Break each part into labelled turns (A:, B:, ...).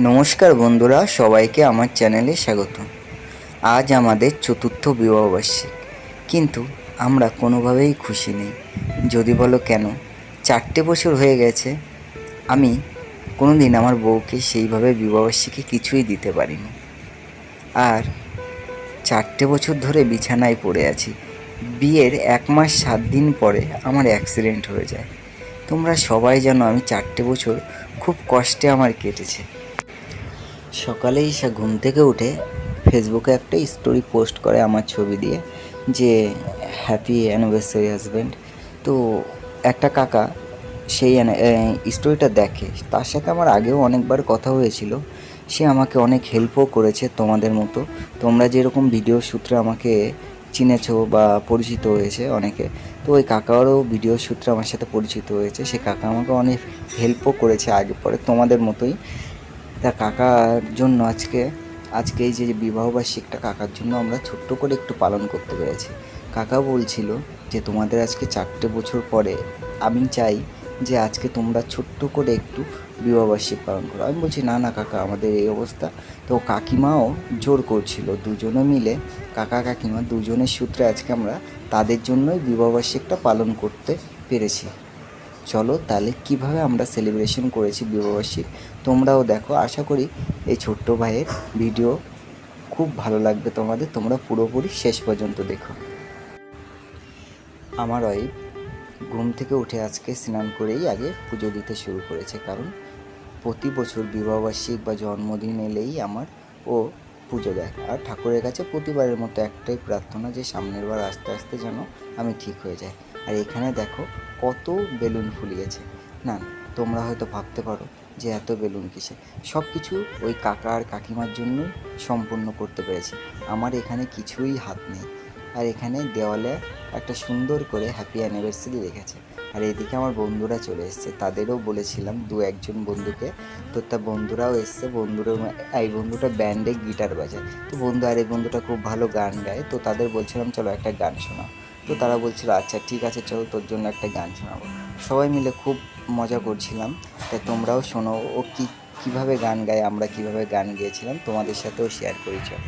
A: নমস্কার বন্ধুরা, সবাইকে আমার চ্যানেলে স্বাগত। আজ আমাদের চতুর্থ বিবাহবার্ষিক কিন্তু আমরা কোনোভাবেই খুশি নেই। যদি বলো কেন? চারটে বছর হয়ে গেছে। আমি কোনো দিন আমার বউকে সেইভাবে বিবাহবার্ষিকী কিছুই দিতে পারিনি। আর চারটে বছর ধরে বিছানায় পড়ে আছি। বিয়ের এক মাস সাত দিন পরে আমার অ্যাক্সিডেন্ট হয়ে যায়। তোমরা সবাই জানো আমি চারটে বছর খুব কষ্টে আমার কেটেছে। সকালে ঈশা ঘুম থেকে উঠে ফেসবুকে একটা স্টোরি পোস্ট করে আমার ছবি দিয়ে যে হ্যাপি অ্যানিভার্সারি হাজব্যান্ড তো একটা কাকা, সেই স্টোরিটা দেখে। তার সাথে আমার আগেও অনেকবার কথা হয়েছিল। সে আমাকে অনেক হেল্পও করেছে তোমাদের মতো। তোমরা যেরকম ভিডিও সূত্রে আমাকে চিনেছো বা পরিচিত হয়েছে অনেকে, তো ওই কাকারও ভিডিও সূত্রে আমার সাথে পরিচিত হয়েছে। সে কাকা আমাকে অনেক হেল্পও করেছে আগে পরে তোমাদের মতোই। তা কাকার জন্য আজকে আজকে এই যে বিবাহবার্ষিকটা কাকার জন্য আমরা ছোট্ট করে একটু পালন করতে পেরেছি। কাকা বলছিল যে তোমাদের আজকে চারটে বছর পরে আমি চাই যে আজকে তোমরা ছোট্ট করে একটু বিবাহবার্ষিক পালন করো। আমি বলছি, না না, কাকা, আমাদের এই অবস্থা। তো কাকিমাও জোর করছিল, দুজনে মিলে, কাকা, কাকিমা দুজনের সূত্রে আজকে আমরা তাদের জন্যই বিবাহবার্ষিকটা পালন করতে পেরেছি। চলো তাহলে কীভাবে আমরা সেলিব্রেশন করেছি বিবাহবার্ষিক? তোমরাও দেখো, আশা করি এই ছোট্ট ভাইয়ের ভিডিও খুব ভালো লাগবে তোমাদের। তোমরা পুরোপুরি শেষ পর্যন্ত দেখো। আমার ওয়াইফ ঘুম থেকে উঠে আজকে স্নান করেই আগে পুজো দিতে শুরু করেছে। কারণ প্রতি বছর বিবাহবার্ষিক বা জন্মদিন এলেই আমার ও পুজো দেয়। আর ঠাকুরের কাছে প্রতিবারের মতো একটাই প্রার্থনা যে সামনের বার আস্তে আস্তে যেন আমি ঠিক হয়ে যাই। আর এখানে দেখো কত বেলুন ফুলিয়েছে। না, তোমরা হয়তো ভাবতে পারো যে এত বেলুন কিসে। সব কিছু ওই কাকা আর কাকিমার জন্যই সম্পূর্ণ করতে পেরেছি। আমার এখানে কিছুই হাত নেই। আর এখানে দেওয়ালে একটা সুন্দর করে হ্যাপি অ্যানিভার্সারি রেখেছে। আর এদিকে আমার বন্ধুরা চলে এসছে। তাদেরও বলেছিলাম দু একজন বন্ধুকে। তো তা বন্ধুরাও এসছে। বন্ধুরা, এই বন্ধুটা ব্যান্ডে গিটার বাজায়। তো বন্ধু, আর এই বন্ধুটা খুব ভালো গান গায়। তো তাদের বলছিলাম, চলো একটা গান শোনাও। তো তারা বলছিল আচ্ছা ঠিক আছে, চলো তোর জন্য একটা গান শোনাবো। সবাই মিলে খুব মজা করছিলাম। তাই তোমরাও শোনো, ও কী, কীভাবে গান গায়, আমরা কীভাবে গান গিয়েছিলাম, তোমাদের সাথেও শেয়ার করি, চল।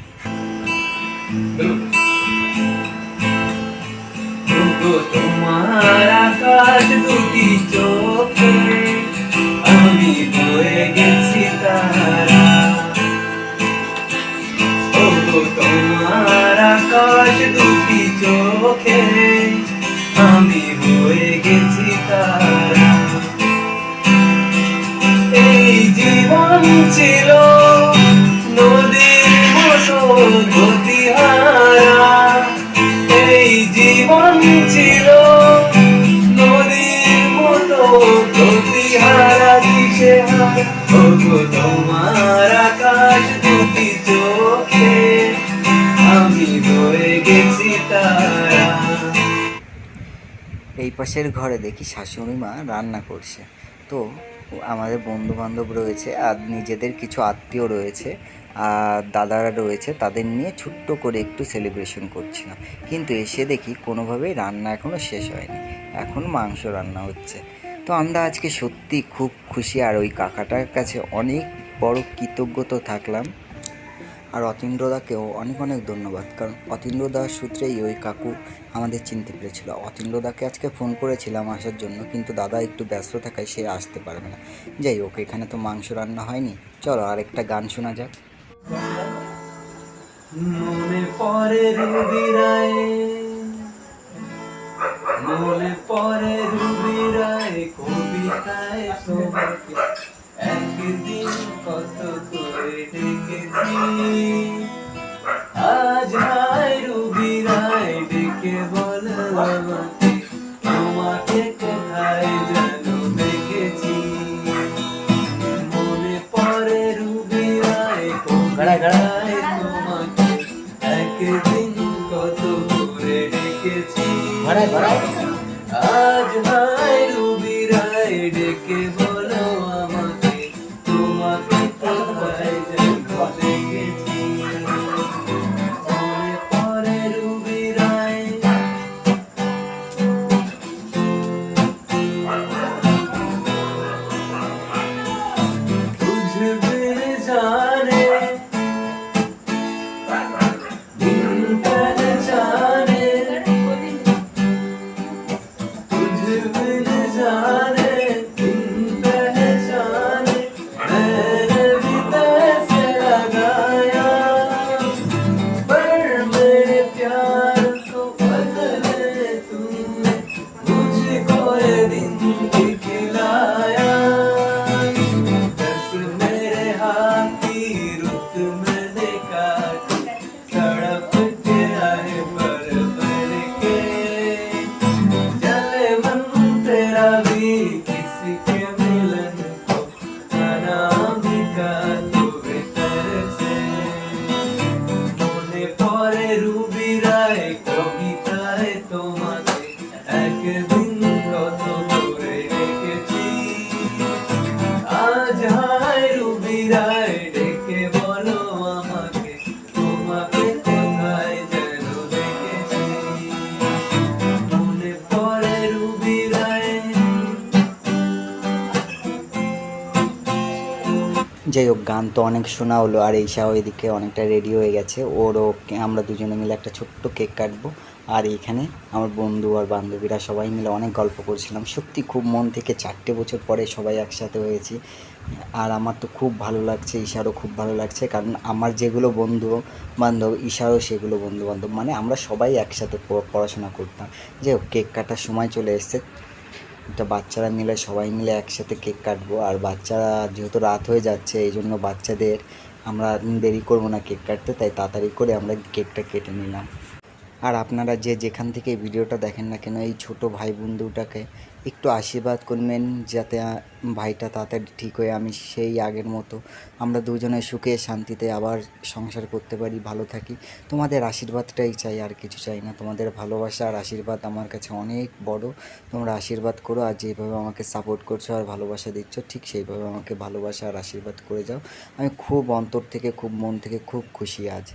B: তোমার ছিল নদীর মতো গতিহারা এই জীবন ছিল নদীর মতো গতিহারা দিশেহারা তোমার আকাশ দুটি চোখে। আমি বয়ে গেছি তারা।
A: এই পাশের ঘরে দেখি শাশুড়ি মা রান্না করছে। তো আমাদের বন্ধুবান্ধব রয়েছে আর নিজেদের কিছু আত্মীয় রয়েছে, আর দাদারা রয়েছে, তাদের নিয়ে ছোট্ট করে একটু সেলিব্রেশন করছিলাম। কিন্তু এসে দেখি কোনোভাবেই রান্না এখনও শেষ হয়নি, এখন মাংস রান্না হচ্ছে। তো আমরা আজকে সত্যি খুব খুশি, আর ওই কাকাটার কাছে অনেক বড় কৃতজ্ঞতা থাকলাম। আর অতীন্দ্রদাকেও অনেক অনেক ধন্যবাদ, কারণ অতীন্দ্রদার সূত্রেই ওই কাকু আমাদের চিনতে পেরেছিল। অতীন্দ্রদাকে আজকে ফোন করেছিলাম আসার জন্য, কিন্তু দাদা একটু ব্যস্ত থাকায় সে আসতে পারবে না। যাই হোক, এখানে তো মাংস রান্না হয়নি। চলো আর একটা গান শোনা যাক।
B: কত আজ হায় রুবিরায় ডেকে বল আমাকে তোমাকে কোথায় যেন দেখেছি? মনে পড়ে রুবিরায় কবিতায় তোমাকে? একদিন কত করে ডেকেছি। আজ হায় রুবিরায় ডেকে বলো जाने mim.
A: যাই হোক, গান তো অনেক শোনা হলো আর ঈশাও এদিকে অনেকটা রেডি হয়ে গেছে। ওরও আমরা দুজনে মিলে একটা ছোট্ট কেক কাটবো। আর এইখানে আমার বন্ধু আর বান্ধবীরা সবাই মিলে অনেক গল্প করছিলাম। সত্যি খুব মন থেকে চারটে বছর পরে সবাই একসাথে হয়েছি। আর আমার তো খুব ভালো লাগছে, ঈশারও খুব ভালো লাগছে। কারণ আমার যেগুলো বন্ধু বান্ধব, ঈশারও সেগুলো বন্ধু বান্ধব। মানে আমরা সবাই একসাথে পড়াশোনা করতাম। যাই হোক কেক কাটার সময় চলে এসছে। একটা বাচ্চারা মিলে, সবাই মিলে একসাথে কেক কাটবো। আর বাচ্চারা যেহেতু রাত হয়ে যাচ্ছে, এই জন্য বাচ্চাদের আমরা দেরি করব না কেক কাটতে, তাই তাড়াতাড়ি করে আমরা কেকটা কেটে নিলাম। আর আপনারা যে যেখান থেকে ভিডিওটা দেখেন না কেন, এই ছোট ভাই বন্ধুটাকে একটু আশীর্বাদ করবেন যাতে ভাইটা তাড়াতাড়ি ঠিক হয়ে আমি সেই আগের মতো আমরা দুজনে সুখে শান্তিতে আবার সংসার করতে পারি, ভালো থাকি। তোমাদের আশীর্বাদটাই চাই, আর কিছু চাই না। তোমাদের ভালোবাসা আর আশীর্বাদ আমার কাছে অনেক বড়। তোমরা আশীর্বাদ করো আর যেভাবে আমাকে সাপোর্ট করছ আর ভালোবাসা দিচ্ছ, ঠিক সেইভাবে আমাকে ভালোবাসা আর আশীর্বাদ করে যাও। আমি খুব অন্তর থেকে, খুব মন থেকে খুব খুশি আজ।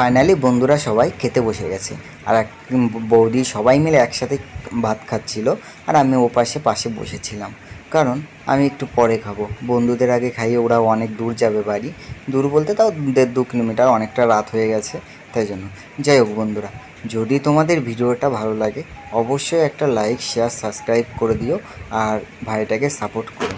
A: ফাইনালি বন্ধুরা সবাই খেতে বসে গেছে। আর এক বৌদি সবাই মিলে একসাথে ভাত খাচ্ছিল আর আমি ও পাশে পাশে বসেছিলাম। কারণ আমি একটু পরে খাব। বন্ধুদের আগে খাইয়ে ওরা অনেক দূর যাবে বাড়ি। দূর বলতে তাও দেড় দু কিলোমিটার, অনেকটা রাত হয়ে গেছে, তাই জন্য। যাই হোক বন্ধুরা, যদি তোমাদের ভিডিওটা ভালো লাগে, অবশ্যই একটা লাইক শেয়ার সাবস্ক্রাইব করে দিও। আর ভাইটাকে সাপোর্ট করো।